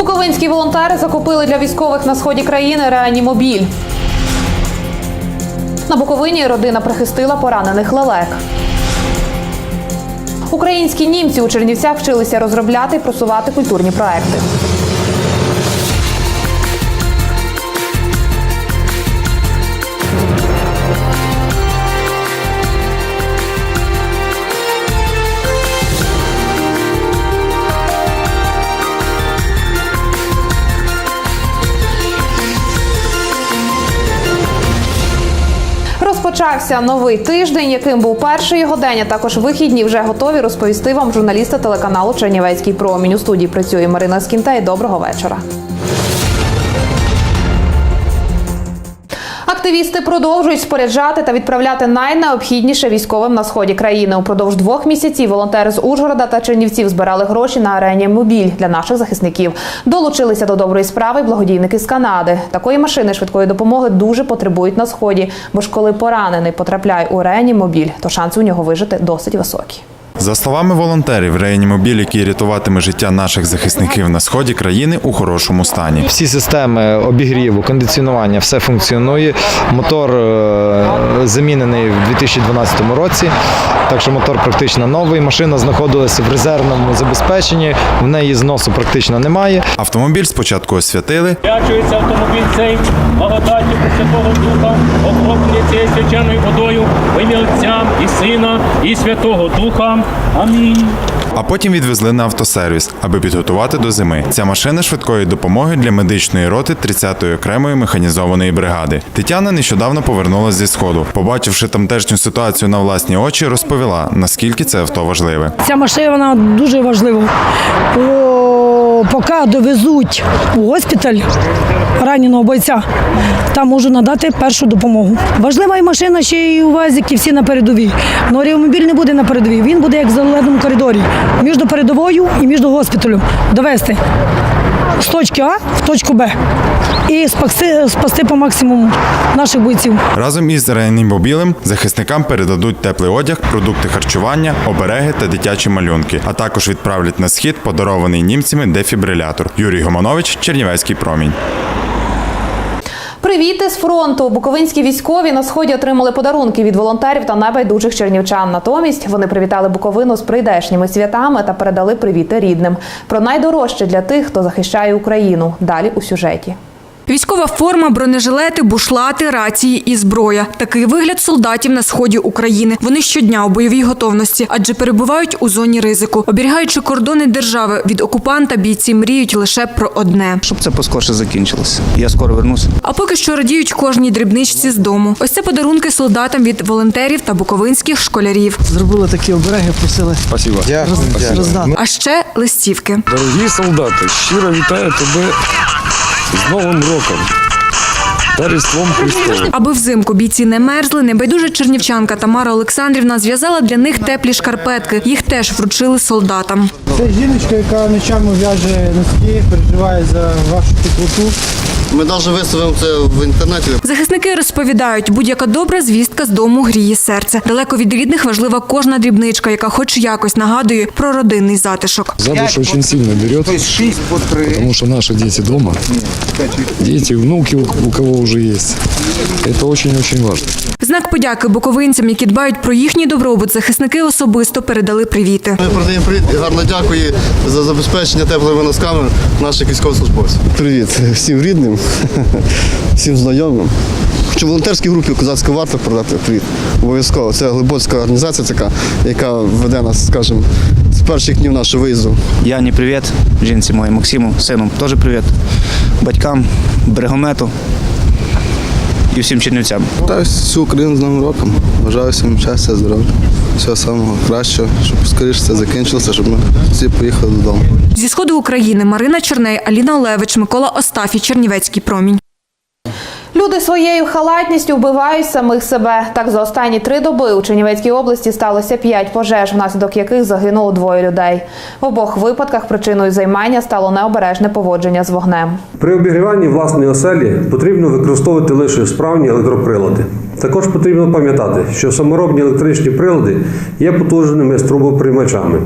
Буковинські волонтери закупили для військових на сході країни реанімобіль. На Буковині родина прихистила поранених лелек. Українські німці у Чернівцях вчилися розробляти і просувати культурні проекти. Розпочався новий тиждень, яким був перший його день, а також вихідні вже готові розповісти вам журналісти телеканалу Чернівецький промінь. У студії працює Марина Скінтей. доброго вечора. Активісти продовжують споряджати та відправляти найнеобхідніше військовим на сході країни. Упродовж двох місяців волонтери з Ужгорода та Чернівців збирали гроші на арені мобіль для наших захисників. Долучилися до доброї справи благодійники з Канади. Такої машини швидкої допомоги дуже потребують на сході, бо ж коли поранений потрапляє у реанімобіль, то шанси у нього вижити досить високі. За словами волонтерів, реанімобіль, який рятуватиме життя наших захисників на сході країни, у хорошому стані. Всі системи обігріву, кондиціонування, все функціонує. Мотор е, замінений в 2012 році, так що мотор практично новий. Машина знаходилася в резервному забезпеченні, в неї зносу практично немає. Автомобіль спочатку освятили, Дячується автомобіль цей благодаті Святого Духа, окроплений цією свяченою водою, в ім'я Отця і Сина, і Святого Духа. Амінь. а потім відвезли на автосервіс, аби підготувати до зими. Ця машина швидкої допомоги для медичної роти 30-ї окремої механізованої бригади. Тетяна нещодавно повернулася зі сходу. Побачивши тамтешню ситуацію на власні очі, розповіла, наскільки це авто важливе. Ця машина вона дуже важлива. Поки довезуть у госпіталь раненого бойця, там можу надати першу допомогу. Важлива і машина ще й у які всі на передовій. Но реомобіль не буде на передовій. Він буде як в зеленому коридорі між передовою і між госпіталем. Довести з точки А в точку Б і спасти, спасти по максимуму наших бойців. Разом із реанімобілем захисникам передадуть теплий одяг, продукти харчування, обереги та дитячі малюнки, а також відправлять на схід подарований німцями дефібрилятор. Юрій Гомонович, Чернівецький промінь. Привіти з фронту. Буковинські військові на сході отримали подарунки від волонтерів та небайдужих чернівчан. Натомість вони привітали Буковину з прийдешніми святами та передали привіти рідним. Про найдорожче для тих, хто захищає Україну. Далі у сюжеті. Військова форма, бронежилети, бушлати, рації і зброя. Такий вигляд солдатів на сході України. Вони щодня у бойовій готовності, адже перебувають у зоні ризику. Оберігаючи кордони держави від окупанта, бійці мріють лише про одне. щоб це поскорше закінчилося. Я скоро вернуся. А поки що радіють кожній дрібничці з дому. Ось це подарунки солдатам від волонтерів та буковинських школярів. Зробили такі обереги, просили Спасибо. роз- роздати. А ще листівки. Дорогі солдати, щиро вітаю тебе з Новим роком та Різдвом Христовим. Аби взимку бійці не мерзли, небайдужа чернівчанка Тамара Олександрівна зв'язала для них теплі шкарпетки. Їх теж вручили солдатам. Це жіночка, яка ночами в'яже носки, переживає за вашу теплоту. Ми навіть виставимо це в інтернеті. Захисники розповідають, будь-яка добра звістка з дому гріє серце. Далеко від рідних важлива кожна дрібничка, яка хоч якось нагадує про родинний затишок. За душу очень сильно берет, потому что наши дети дома, дети, внуки у, кого уже есть. Это очень-очень важно. В знак подяки буковинцям, які дбають про їхній добробут, захисники особисто передали привіти. Ми передаємо привіт і гарно дякую за забезпечення теплими носками наших військовослужбовців. Привіт всім рідним, всім знайомим. Хочу волонтерській групі Козацька варта передати привіт. Обов'язково. Це глибоцька організація така, яка веде нас, скажімо, з перших днів нашого виїзду. Яні, привіт. Жінці моїй Максиму, сину теж привіт. Батькам, берегомету і всім чернівцям. Та всю Україну з Новим роком. Бажаю всім щастя, здоров'я. Всього самого кращого, щоб скоріше це закінчилося, щоб ми всі поїхали додому. Зі сходу України Марина Черней, Аліна Олевич, Микола Остафій, Чернівецький промінь. Люди своєю халатністю вбивають самих себе. Так за останні три доби у Чернівецькій області сталося п'ять пожеж, внаслідок яких загинуло двоє людей. В обох випадках причиною займання стало необережне поводження з вогнем. При обігріванні власної оселі потрібно використовувати лише справні електроприлади. Також потрібно пам'ятати, що саморобні електричні прилади є потужними струмоприймачами.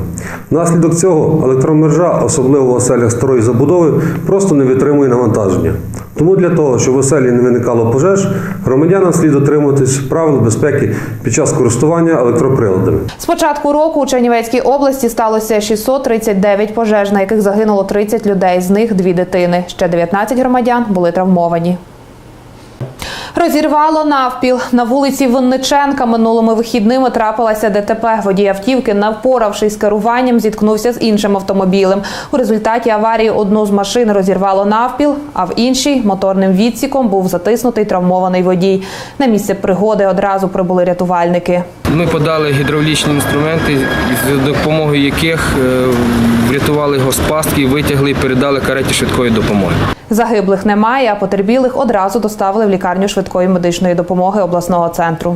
Внаслідок цього електромережа, особливо в оселях старої забудови, просто не витримує навантаження. Тому для того, щоб в оселі не виникало пожеж, громадянам слід дотримуватись правил безпеки під час користування електроприладами. З початку року у Чернівецькій області сталося 639 пожеж, на яких загинуло 30 людей, з них дві дитини. Ще 19 громадян були травмовані. Розірвало навпіл. На вулиці Винниченка минулими вихідними трапилася ДТП. Водій автівки, навпоравшись з керуванням, зіткнувся з іншим автомобілем. У результаті аварії одну з машин розірвало навпіл, а в іншій моторним відсіком був затиснутий травмований водій. На місце пригоди одразу прибули рятувальники. Ми подали гідравлічні інструменти, за допомогою яких е, врятували його з пастки, витягли і передали кареті швидкої допомоги. Загиблих немає, а потерпілих одразу доставили в лікарню швидкої медичної допомоги обласного центру.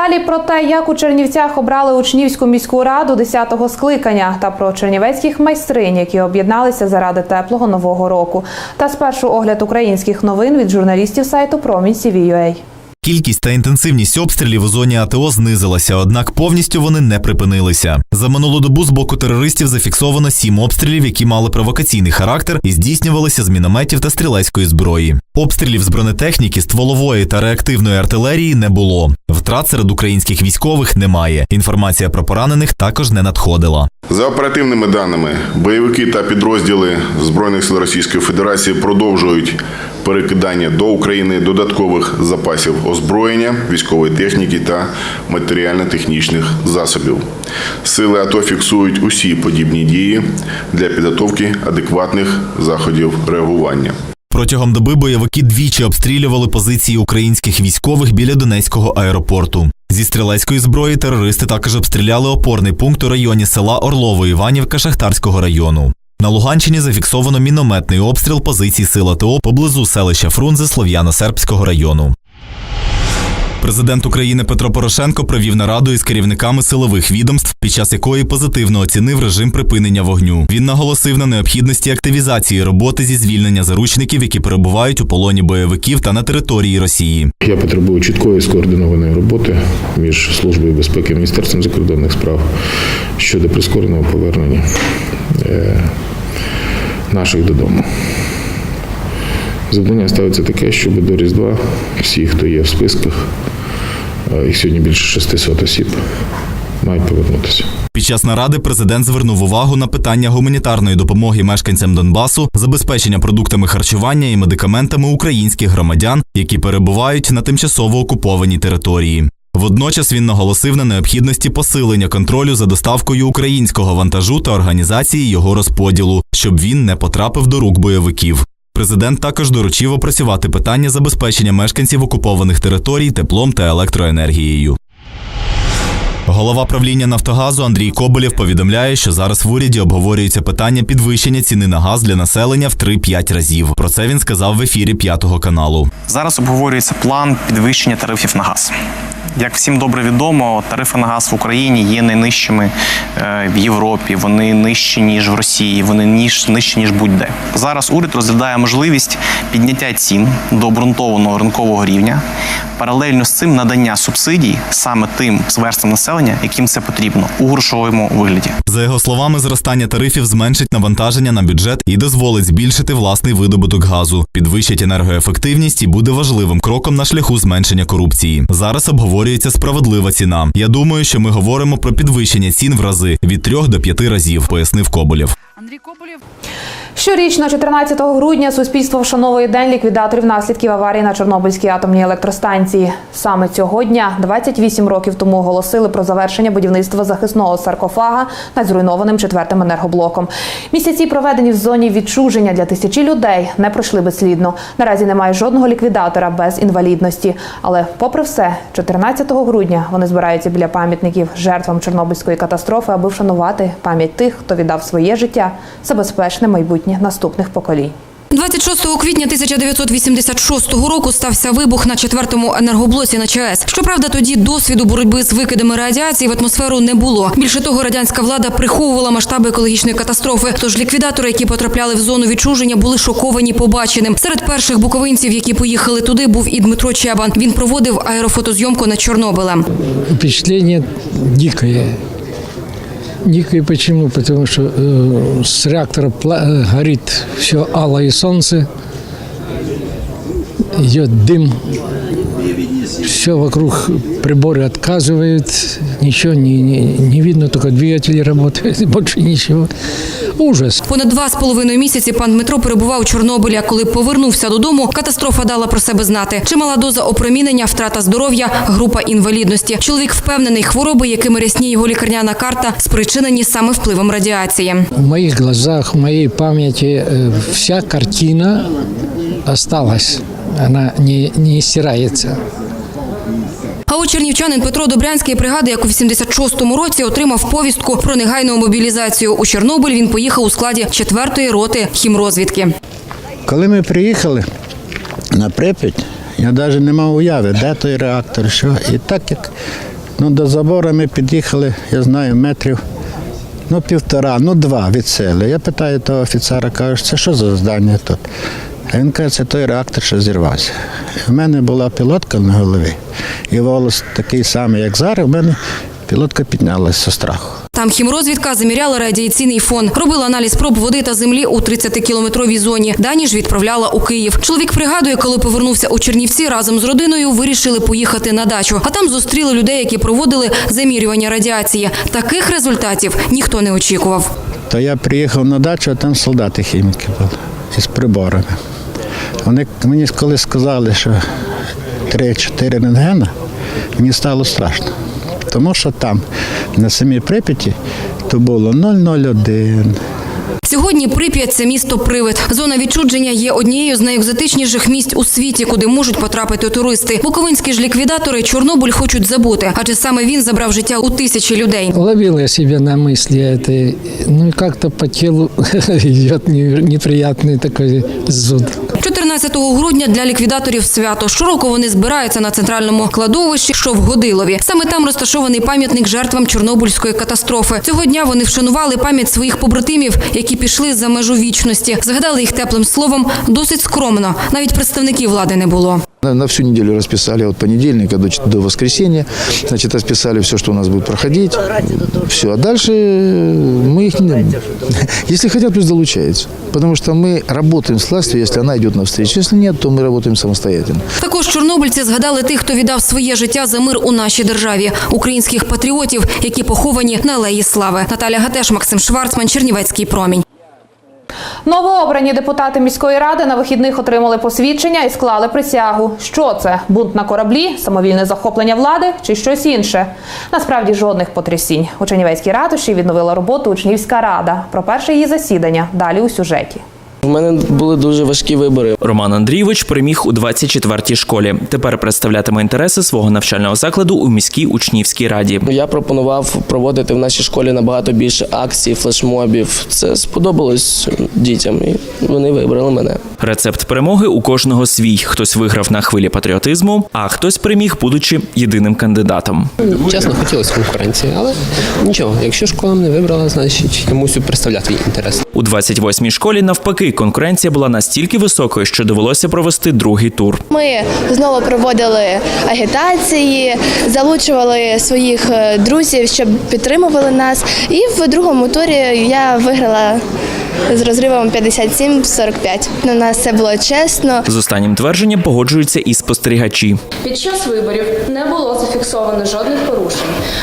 Далі про те, як у Чернівцях обрали учнівську міську раду 10-го скликання, та про чернівецьких майстринь, які об'єдналися заради теплого нового року. Та спершу огляд українських новин від журналістів сайту Промінь CVUA. Кількість та інтенсивність обстрілів у зоні АТО знизилася, однак повністю вони не припинилися. За минулу добу з боку терористів зафіксовано сім обстрілів, які мали провокаційний характер і здійснювалися з мінометів та стрілецької зброї. Обстрілів з бронетехніки, стволової та реактивної артилерії не було. Втрат серед українських військових немає. Інформація про поранених також не надходила. За оперативними даними, бойовики та підрозділи Збройних сил Російської Федерації продовжують перекидання до України додаткових запасів озброєння, військової техніки та матеріально-технічних засобів. Сили АТО фіксують усі подібні дії для підготовки адекватних заходів реагування. Протягом доби бойовики двічі обстрілювали позиції українських військових біля Донецького аеропорту. Зі стрілецької зброї терористи також обстріляли опорний пункт у районі села Орлово-Іванівка Шахтарського району. На Луганщині зафіксовано мінометний обстріл позицій сил АТО поблизу селища Фрунзе Слов'яно-Сербського району. Президент України Петро Порошенко провів нараду із керівниками силових відомств, під час якої позитивно оцінив режим припинення вогню. Він наголосив на необхідності активізації роботи зі звільнення заручників, які перебувають у полоні бойовиків та на території Росії. Я потребую чіткої скоординованої роботи між Службою безпеки і Міністерством закордонних справ щодо прискореного повернення е, наших додому. Завдання ставиться таке, щоб до Різдва всі, хто є в списках, е, їх сьогодні більше 600 осіб, мають повернутися. Під час наради президент звернув увагу на питання гуманітарної допомоги мешканцям Донбасу, забезпечення продуктами харчування і медикаментами українських громадян, які перебувають на тимчасово окупованій території. Водночас він наголосив на необхідності посилення контролю за доставкою українського вантажу та організації його розподілу, щоб він не потрапив до рук бойовиків. Президент також доручив опрацювати питання забезпечення мешканців окупованих територій теплом та електроенергією. Голова правління Нафтогазу Андрій Коболєв повідомляє, що зараз в уряді обговорюється питання підвищення ціни на газ для населення в 3-5 разів. Про це він сказав в ефірі п'ятого каналу. Зараз обговорюється план підвищення тарифів на газ. Як всім добре відомо, тарифи на газ в Україні є найнижчими е, в Європі. Вони нижчі ніж в Росії, вони ніж нижчі ніж будь-де. Зараз уряд розглядає можливість підняття цін до обґрунтованого ринкового рівня. Паралельно з цим надання субсидій саме тим верствам населення, яким це потрібно у грошовому вигляді. За його словами, зростання тарифів зменшить навантаження на бюджет і дозволить збільшити власний видобуток газу, підвищить енергоефективність і буде важливим кроком на шляху зменшення корупції. Зараз обговорюється справедлива ціна. Я думаю, що ми говоримо про підвищення цін в рази від 3 до 5 разів, пояснив Коболєв. Щорічно, 14 грудня, суспільство вшановує день ліквідаторів наслідків аварії на Чорнобильській атомній електростанції. Саме цього дня, 28 років тому, оголосили про завершення будівництва захисного саркофага над зруйнованим четвертим енергоблоком. Місяці, проведені в зоні відчуження для тисячі людей, не пройшли безслідно. Наразі немає жодного ліквідатора без інвалідності. Але, попри все, 14 грудня вони збираються біля пам'ятників жертвам Чорнобильської катастрофи, аби вшанувати пам'ять тих, хто віддав своє життя за безпечне майбутнє наступних поколінь. 26 квітня 1986 року стався вибух на четвертому енергоблоці на ЧАЕС. Щоправда, тоді досвіду боротьби з викидами радіації в атмосферу не було. Більше того, радянська влада приховувала масштаби екологічної катастрофи. Тож ліквідатори, які потрапляли в зону відчуження, були шоковані побаченим. Серед перших буковинців, які поїхали туди, був і Дмитро Чебан. Він проводив аерофотозйомку над Чорнобилем. Впечатление дикое. Дикое почему? Потому что э, с реактора пла- э, горит все алое солнце, идет дым, все вокруг приборы отказывают, ничего не, не, не видно, только двигатели работают, больше ничего. Ужас. Понад два з половиною місяці пан Дмитро перебував у Чорнобилі. А коли повернувся додому, катастрофа дала про себе знати. Чимала доза опромінення, втрата здоров'я, група інвалідності. Чоловік впевнений, хвороби, якими рясніє його лікарняна карта, спричинені саме впливом радіації. В моих глазах, в моей памяти э, вся картина осталась. Она не, не стирается. А чернівчанин Петро Добрянський пригадує, як у 86-му році отримав повістку про негайну мобілізацію. У Чорнобиль він поїхав у складі 4-ї роти хімрозвідки. Коли ми приїхали на Прип'ять, я навіть не мав уяви, де той реактор, що. І так як ну, до забору ми під'їхали, я знаю, метрів ну, півтора, ну два від сели. Я питаю того офіцера, кажу, це що за здання тут? Він каже, це той реактор, що зірвався. У мене була пілотка на голові, і волос такий самий, як зараз, у мене пілотка піднялася зі страху. Там хімрозвідка заміряла радіаційний фон, робила аналіз проб води та землі у 30-кілометровій зоні. Дані ж відправляла у Київ. Чоловік пригадує, коли повернувся у Чернівці разом з родиною, вирішили поїхати на дачу. А там зустріли людей, які проводили замірювання радіації. Таких результатів ніхто не очікував. То я приїхав на дачу, а там солдати хіміки були із приборами. Вони мені коли сказали, що 3-4 рентгена, мені стало страшно. Тому що там, на самій Прип'яті, то було 001, Сьогодні Прип'ять – це місто Привид. Зона відчудження є однією з найекзотичніших місць у світі, куди можуть потрапити туристи. Буковинські ж ліквідатори Чорнобиль хочуть забути, адже саме він забрав життя у тисячі людей. Ловил я себя на мысли это, ну и как-то по телу идет не- неприятный такой зуд. 14 грудня для ліквідаторів свято. Щороку вони збираються на центральному кладовищі, що в Годилові. Саме там розташований пам'ятник жертвам Чорнобильської катастрофи. Цього дня вони вшанували пам'ять своїх побратимів, які пішли за межу вічності. Згадали їх теплим словом досить скромно. Навіть представників влади не було. На, на всю неделю расписали от понедельника до, чет- до воскресенья. Значит, расписали все, что у нас будет проходить. Все. А дальше мы их не... Если хотят, пусть долучаются. Потому что мы работаем с властью, если она идет навстречу. Если нет, то мы работаем самостоятельно. Також чорнобильці згадали тих, хто віддав своє життя за мир у нашій державі, українських патріотів, які поховані на алеї слави. Наталя Гатеш, Максим Шварцман, Чернівецький промінь. Новообрані депутати міської ради на вихідних отримали посвідчення і склали присягу. Що це? Бунт на кораблі, самовільне захоплення влади чи щось інше? Насправді жодних потрясінь. У Чернівецькій ратуші відновила роботу учнівська рада. Про перше її засідання далі у сюжеті. У мене були дуже важкі вибори. Роман Андрійович переміг у 24-й школі. Тепер представлятиме інтереси свого навчального закладу у міській учнівській раді. Я пропонував проводити в нашій школі набагато більше акцій, флешмобів. Це сподобалось дітям, і вони вибрали мене. Рецепт перемоги у кожного свій. Хтось виграв на хвилі патріотизму, а хтось переміг, будучи єдиним кандидатом. Чесно, хотілося конкуренції, але нічого, якщо школа мене вибрала, значить я мусю представляти її інтерес. У 28-й школі навпаки конкуренція була настільки високою, що довелося провести другий тур. Ми знову проводили агітації, залучували своїх е, друзів, щоб підтримували нас. І в другому турі я виграла з розривом 57-45. У нас це було чесно. З останнім твердженням погоджуються і спостерігачі. Під час виборів не було зафіксовано жодних порушень.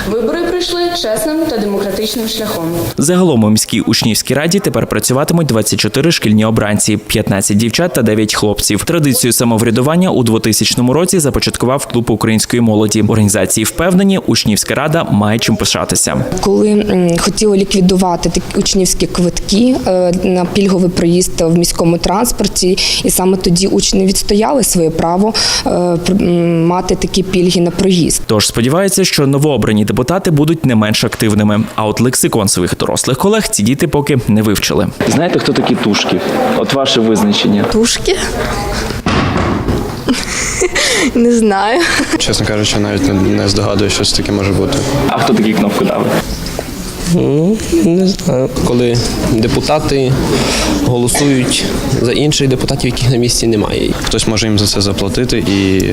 Вибори пройшли чесним та демократичним шляхом. Загалом у міській учнівській раді тепер працюватимуть 24 шкільні обранці, 15 дівчат та 9 хлопців. Традицію самоврядування у 2000 році започаткував клуб української молоді. Організації впевнені, учнівська рада має чим пишатися. Коли хотіли ліквідувати такі учнівські квитки, е, на пільговий проїзд в міському транспорті, і саме тоді учні відстояли своє право е, мати такі пільги на проїзд. Тож сподівається, що новообрані депутати будуть не менш активними. А от лексикон своїх дорослих колег ці діти поки не вивчили. Знаєте, хто такі тушки? От ваше визначення. Тушки? Не знаю. Чесно кажучи, навіть не, не здогадую, що це таке може бути. А хто такі кнопки дали? Ну, не знаю. Коли депутати голосують за інших депутатів, яких на місці немає. Хтось може їм за це заплатити, і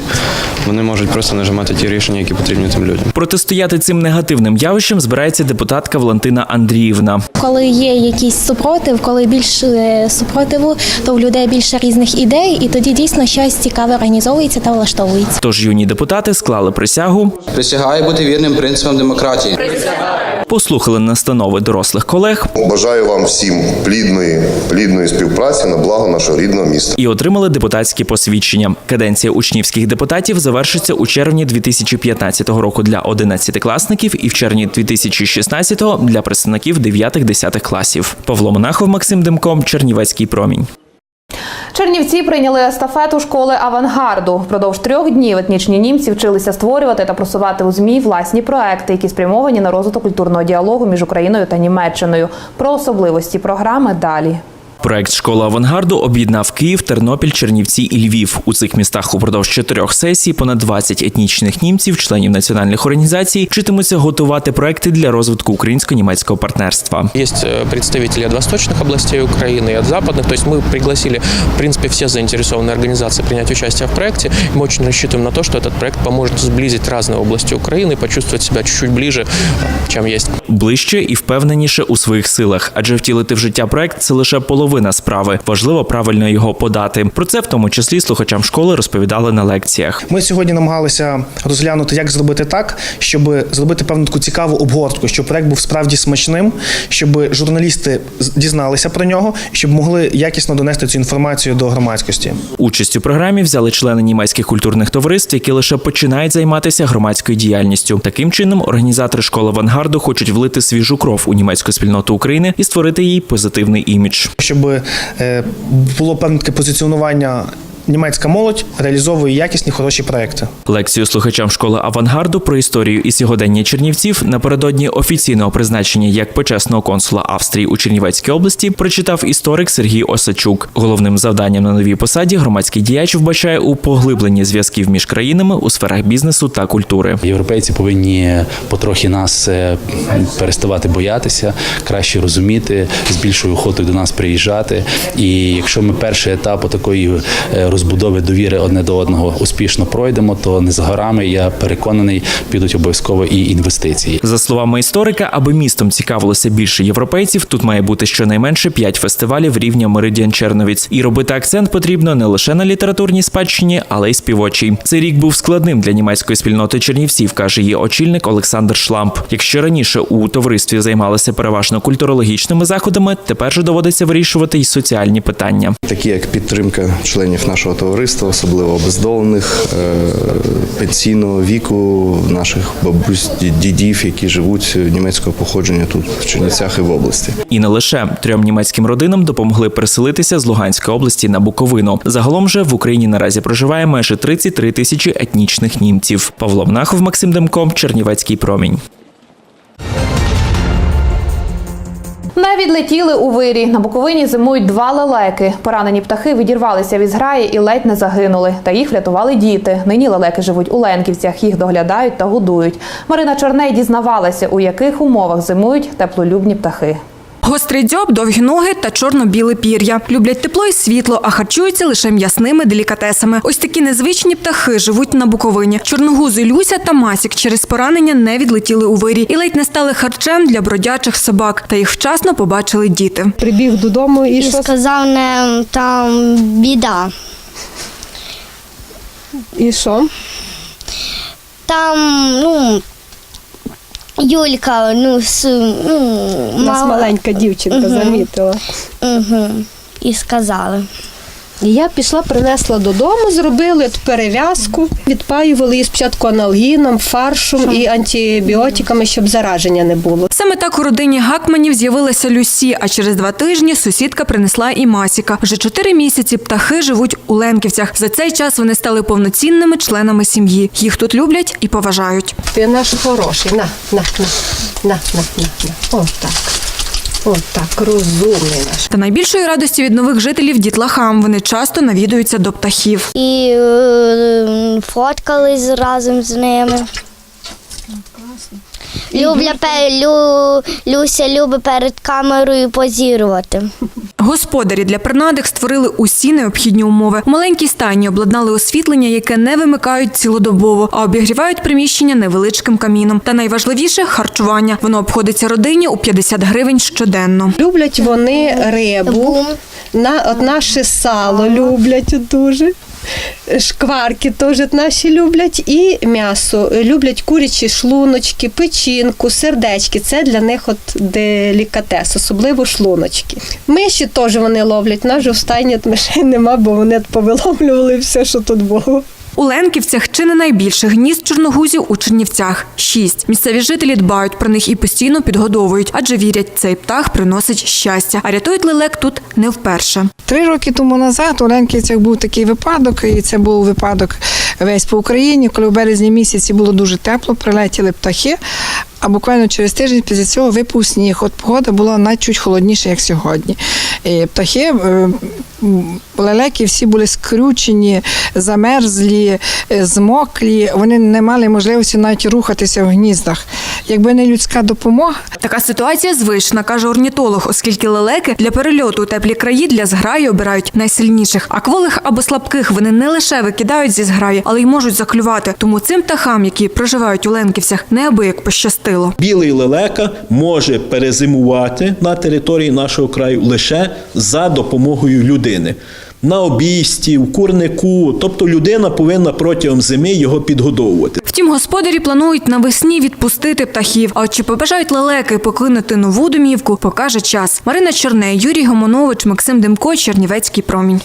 вони можуть просто нажимати ті рішення, які потрібні тим людям. Протистояти цим негативним явищам збирається депутатка Валентина Андріївна. Коли є якийсь супротив, коли більше супротиву, то в людей більше різних ідей, і тоді дійсно щось цікаве організовується та влаштовується. Тож юні депутати склали присягу, Присягаю бути вірним принципам демократії. Послухали настанови дорослих колег Бажаю вам всім плідної, плідної співпраці на благо нашого рідного міста. і отримали депутатські посвідчення. Каденція учнівських депутатів завершиться у червні 2015 року для 11-класників і в червні 2016 для представників 9-10 класів. Павло Монахов, Максим Демко, Чернівецький промінь. Чернівці прийняли естафету школи авангарду. Впродовж трьох днів етнічні німці вчилися створювати та просувати у змі власні проекти, які спрямовані на розвиток культурного діалогу між Україною та Німеччиною. Про особливості програми далі. Проект школа авангарду об'єднав Київ, Тернопіль, Чернівці і Львів. У цих містах упродовж чотирьох сесій понад 20 етнічних німців, членів національних організацій, вчитимуться готувати проекти для розвитку українсько-німецького партнерства. Есть э, представители от восточных областей Украины и от западных. То есть мы пригласили, в принципе, все заинтересованные организации принять участие в проекте. Мы очень рассчитываем на то, что этот проект поможет сблизить разные области Украины и почувствовать себя чуть-чуть ближе, э, чем есть. Ближче і впевненіше у своїх силах, адже втілити в життя проект це лише половина справи. Важливо правильно його подати. Про це в тому числі слухачам школи розповідали на лекціях. Ми сьогодні намагалися розглянути, як зробити так, щоб зробити певну таку цікаву обгортку, щоб проект був справді смачним, щоб журналісти дізналися про нього, щоб могли якісно донести цю інформацію до громадськості. Участь у програмі взяли члени німецьких культурних товариств, які лише починають займатися громадською діяльністю. Таким чином, організатори школи авангарду хочуть влити свіжу кров у німецьку спільноту України і створити їй позитивний імідж. Щоб е, було певне позиціонування. Німецька молодь реалізовує якісні хороші проекти. Лекцію слухачам школи авангарду про історію і сьогодення чернівців напередодні офіційного призначення як почесного консула Австрії у Чернівецькій області прочитав історик Сергій Осачук. Головним завданням на новій посаді громадський діяч вбачає у поглибленні зв'язків між країнами у сферах бізнесу та культури. Європейці повинні потрохи нас е, переставати боятися, краще розуміти, з більшою охотою до нас приїжджати. І якщо ми перший етап такої розбудови довіри одне до одного успішно пройдемо, то не за горами я переконаний, підуть обов'язково і інвестиції. За словами історика, аби містом цікавилося більше європейців, тут має бути щонайменше п'ять фестивалів рівня Меридіан Черновіць. І робити акцент потрібно не лише на літературній спадщині, але й співочій. Цей рік був складним для німецької спільноти чернівців, каже її очільник Олександр Шламп. Якщо раніше у товаристві займалися переважно культурологічними заходами, тепер же доводиться вирішувати й соціальні питання. Такі як підтримка членів нашого товариства, особливо обездолених, е, пенсійного віку, наших бабусь, дідів, які живуть німецького походження тут в Чернівцях і в області. І не лише трьом німецьким родинам допомогли переселитися з Луганської області на Буковину. Загалом же в Україні наразі проживає майже 33 тисячі етнічних німців. Павло Мнахов, Максим Демко, Чернівецький промінь. Не відлетіли у вирі. На Буковині зимують два лелеки. Поранені птахи відірвалися від зграї і ледь не загинули. Та їх врятували діти. Нині лелеки живуть у Ленківцях, їх доглядають та годують. Марина Чорней дізнавалася, у яких умовах зимують теплолюбні птахи. Гострий дзьоб, довгі ноги та чорно-біле пір'я. Люблять тепло і світло, а харчуються лише м'ясними делікатесами. Ось такі незвичні птахи живуть на Буковині. Чорногузи Люся та Масік через поранення не відлетіли у вирі і ледь не стали харчем для бродячих собак. Та їх вчасно побачили діти. Прибіг додому і, І сказав, не там біда. І що? Там, ну, Юлька, ну, с, ну У нас маленька дівчинка Мгм. замітила. Угу. І сказали. І я пішла, принесла додому, зробили перев'язку, відпаювали її спочатку аналгіном, фаршем і антибіотиками, щоб зараження не було. Саме так у родині Гакманів з'явилася Люсі, а через два тижні сусідка принесла і Масіка. Вже чотири місяці птахи живуть у Ленківцях. За цей час вони стали повноцінними членами сім'ї. Їх тут люблять і поважають. Ти наш хороший. На, на, на, на, на, на, на. От так. От так, розумний наш. Та найбільшої радості від нових жителів дітлахам. Вони часто навідуються до птахів. І е, фоткались разом з ними. Любля, Лю, Люся любить перед камерою позірувати. Господарі для принадих створили усі необхідні умови. У маленькій стайні обладнали освітлення, яке не вимикають цілодобово, а обігрівають приміщення невеличким каміном. Та найважливіше харчування. Воно обходиться родині у 50 гривень щоденно. Люблять вони рибу, на, от наше сало люблять дуже. Шкварки теж наші люблять і м'ясо. Люблять курячі шлуночки, печінку, сердечки. Це для них от делікатес, особливо шлуночки. Миші теж вони ловлять. Нас же в стайні мишей нема, бо вони повиловлювали все, що тут було. У Ленківцях чи не найбільше гнізд чорногузів у Чернівцях шість. Місцеві жителі дбають про них і постійно підгодовують, адже вірять, цей птах приносить щастя. А рятують лелек тут не вперше. Три роки тому назад у Ленківцях був такий випадок, і це був випадок весь по Україні, коли в березні місяці було дуже тепло, прилетіли птахи. А буквально через тиждень після цього випав сніг. От погода була навіть чуть холодніша, як сьогодні. І птахи, е, лелеки всі були скрючені, замерзлі, е, змоклі. Вони не мали можливості навіть рухатися в гніздах. Якби не людська допомога, Така ситуація звична, каже орнітолог, оскільки лелеки для перельоту у теплі краї для зграї обирають найсильніших. А кволих або слабких вони не лише викидають зі зграї, але й можуть заклювати. Тому цим птахам, які проживають у Ленківцях, неабияк пощастило. Білий лелека може перезимувати на території нашого краю лише за допомогою людини. На обійсті, в курнику, тобто людина повинна протягом зими його підгодовувати. Втім, господарі планують навесні відпустити птахів. А от чи побажають лелеки покинути нову домівку, покаже час. Марина Чорне, Юрій Гомонович, Максим Демко, Чернівецький промінь.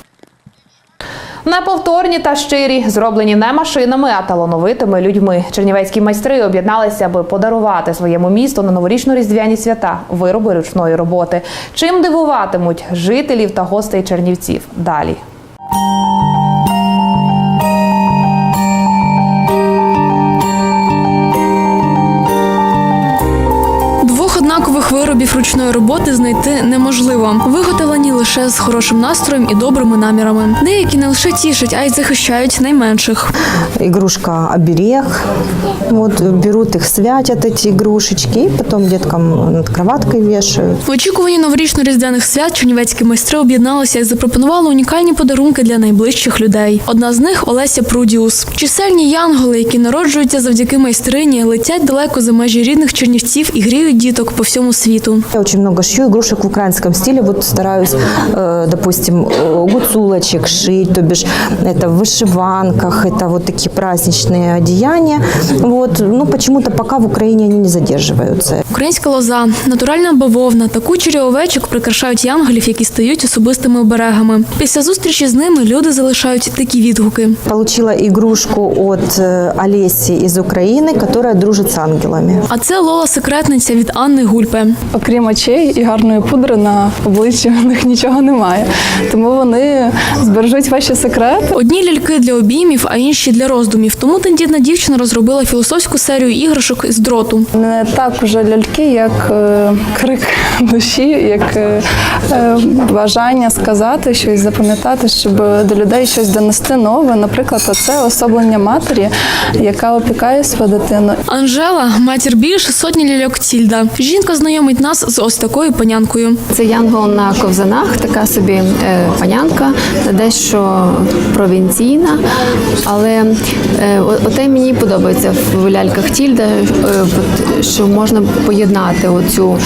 Неповторні та щирі, зроблені не машинами, а талановитими людьми. Чернівецькі майстри об'єдналися, аби подарувати своєму місту на новорічно-різдвяні свята вироби ручної роботи. Чим дивуватимуть жителів та гостей Чернівців? Далі. Виробів ручної роботи знайти неможливо. Виготовлені лише з хорошим настроєм і добрими намірами. Деякі не лише тішать, а й захищають найменших. Игрушка оберег. Вот берут их, святят эти игрушечки, и потом деткам над кроваткой вешают. В очікуванні новорічно-різдвяних свят чернівецькі майстри об'єдналися і запропонували унікальні подарунки для найближчих людей. Одна з них Олеся Прудіус. Чисельні янголи, які народжуються завдяки майстрині, летять далеко за межі рідних чернівців і гріють діток по всьому світу Я очень много шью игрушек в украинском стиле. Вот стараюсь, э, допустим, э, гуцулочек шить, то бишь это в вышиванках, это вот такие праздничные одеяния. Вот. Ну, почему-то пока в Украине они не задерживаются. Українська лоза, натуральна бавовна та кучері овечок прикрашають янголів, які стають особистими оберегами. Після зустрічі з ними люди залишають такі відгуки. Получила игрушку от э, Олеси из Украины, которая дружит с ангелами. А це Лола секретниця від Анни Гульпе. Окрім очей і гарної пудри на обличчі у них нічого немає. Тому вони збережуть ваші секрети. Одні ляльки для обіймів, а інші для роздумів. Тому тендітна дівчина розробила філософську серію іграшок із дроту. Не так уже ляльки, як е, крик душі, як е, е, бажання сказати щось, запам'ятати, щоб до людей щось донести нове. Наприклад, це особлення матері, яка опікає свою дитину. Анжела матір більше сотні ляльок Тільда. Жінка знайомить нас з ось такою панянкою. Це янгол на ковзанах, така собі е, панянка, дещо провінційна. Але е, оте мені подобається в ляльках Тільда, е, що можна поєднати оцю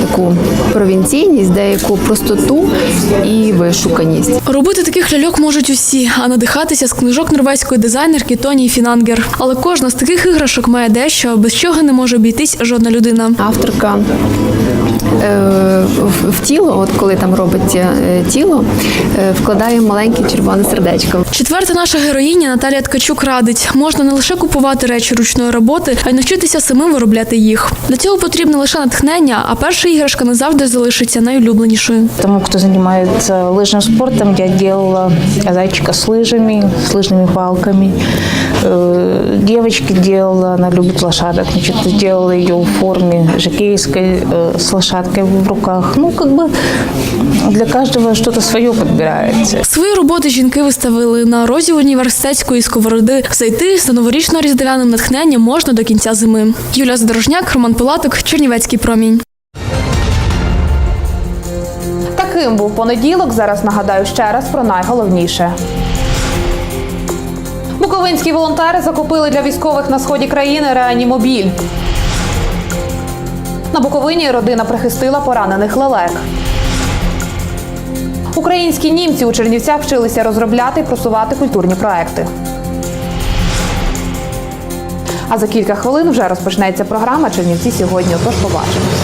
таку провінційність, деяку простоту і вишуканість. Робити таких ляльок можуть усі, а надихатися з книжок норвезької дизайнерки Тоні Фінангер. Але кожна з таких іграшок має дещо, без чого не може обійтись жодна людина. Авторка в, в тіло, от коли там робить е, тіло, е, вкладає маленьке червоне сердечко. Четверта наша героїня Наталія Ткачук радить, можна не лише купувати речі ручної роботи, а й навчитися самим виробляти їх. Для цього потрібне лише натхнення, а перша іграшка не завжди залишиться найулюбленішою. Тому, кто занимается лыжным спортом, я делала зайчика с лыжами, с лыжными палками. Э, Девочке делала, она любит лошадок, значит, сделала ее в форме жокейской, э, с лошадкой в руках. Ну, как бы для каждого что-то свое подбирается. Свої роботи жінки виставили на розі університетської сковороди. Зайти з новорічно-різдвяним натхненням можна до кінця зими. Юлія Задорожняк, Роман Пилаток, Чернівецький промінь. Таким був понеділок. Зараз нагадаю ще раз про найголовніше. Буковинські волонтери закупили для військових на сході країни реанімобіль. На Буковині родина прихистила поранених лелек. Українські німці у Чернівцях вчилися розробляти і просувати культурні проекти. А за кілька хвилин вже розпочнеться програма Чернівці сьогодні. Отож побачимось.